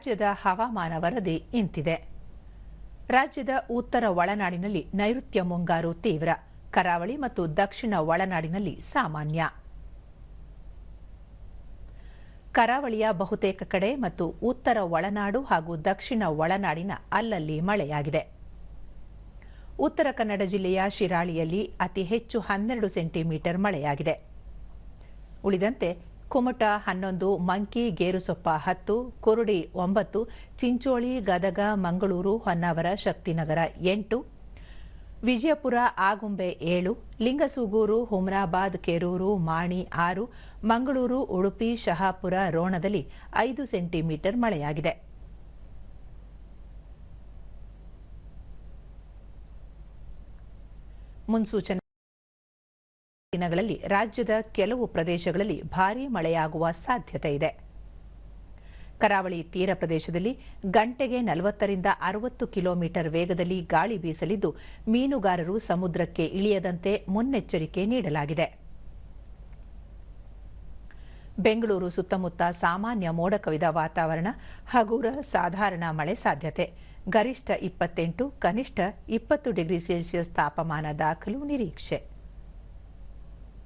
ರಾಜ್ಯದ ಹವಾಮಾನ ವರದಿ ಇಂತಿದೆ. ರಾಜ್ಯದ ಉತ್ತರ ಒಳನಾಡಿನಲ್ಲಿ ನೈಋತ್ಯ ಮುಂಗಾರು ತೀವ್ರ, ಕರಾವಳಿ ಮತ್ತು ದಕ್ಷಿಣ ಒಳನಾಡಿನಲ್ಲಿ ಸಾಮಾನ್ಯ. ಕರಾವಳಿಯ ಬಹುತೇಕ ಕಡೆ ಮತ್ತು ಉತ್ತರ ಒಳನಾಡು ಹಾಗೂ ದಕ್ಷಿಣ ಒಳನಾಡಿನ ಅಲ್ಲಲ್ಲಿ ಮಳೆಯಾಗಿದೆ. ಉತ್ತರ ಕನ್ನಡ ಜಿಲ್ಲೆಯ ಶಿರಾಳಿಯಲ್ಲಿ ಅತಿ ಹೆಚ್ಚು ಹನ್ನೆರಡು ಸೆಂಟಿಮೀಟರ್ ಮಳೆಯಾಗಿದೆ. ಉಳಿದಂತೆ ಕುಮಟ ಹನ್ನೊಂದು, ಮಂಕಿ ಗೇರುಸೊಪ್ಪ ಹತ್ತು, ಕುರುಡಿ ಒಂಬತ್ತು, ಚಿಂಚೋಳಿ, ಗದಗ, ಮಂಗಳೂರು, ಹೊನ್ನಾವರ, ಶಕ್ತಿನಗರ ಎಂಟು, ವಿಜಯಪುರ, ಆಗುಂಬೆ ಏಳು, ಲಿಂಗಸೂಗೂರು, ಹುಮ್ರಾಬಾದ್, ಕೆರೂರು, ಮಾಣಿ ಆರು, ಮಂಗಳೂರು, ಉಡುಪಿ, ಶಹಾಪುರ, ರೋಣದಲ್ಲಿ ಐದು ಸೆಂಟಿಮೀಟರ್ ಮಳೆಯಾಗಿದೆ. ಮುನ್ಸೂಚನೆ ದಿನಗಳಲ್ಲಿ ರಾಜ್ಯದ ಕೆಲವು ಪ್ರದೇಶಗಳಲ್ಲಿ ಭಾರೀ ಮಳೆಯಾಗುವ ಸಾಧ್ಯತೆ ಇದೆ. ಕರಾವಳಿ ತೀರ ಪ್ರದೇಶದಲ್ಲಿ ಗಂಟೆಗೆ ನಲವತ್ತರಿಂದ ಅರವತ್ತು ಕಿಲೋಮೀಟರ್ ವೇಗದಲ್ಲಿ ಗಾಳಿ ಬೀಸಲಿದ್ದು, ಮೀನುಗಾರರು ಸಮುದ್ರಕ್ಕೆ ಇಳಿಯದಂತೆ ಮುನ್ನೆಚ್ಚರಿಕೆ ನೀಡಲಾಗಿದೆ. ಬೆಂಗಳೂರು ಸುತ್ತಮುತ್ತ ಸಾಮಾನ್ಯ ಮೋಡ ಕವಿದ ವಾತಾವರಣ ಹಗುರ ಸಾಧಾರಣ ಮಳೆ ಸಾಧ್ಯತೆ. ಗರಿಷ್ಠ ಇಪ್ಪತ್ತೆಂಟು, ಕನಿಷ್ಠ ಇಪ್ಪತ್ತು ಡಿಗ್ರಿ ಸೆಲ್ಸಿಯಸ್ ತಾಪಮಾನ ದಾಖಲು ನಿರೀಕ್ಷೆ.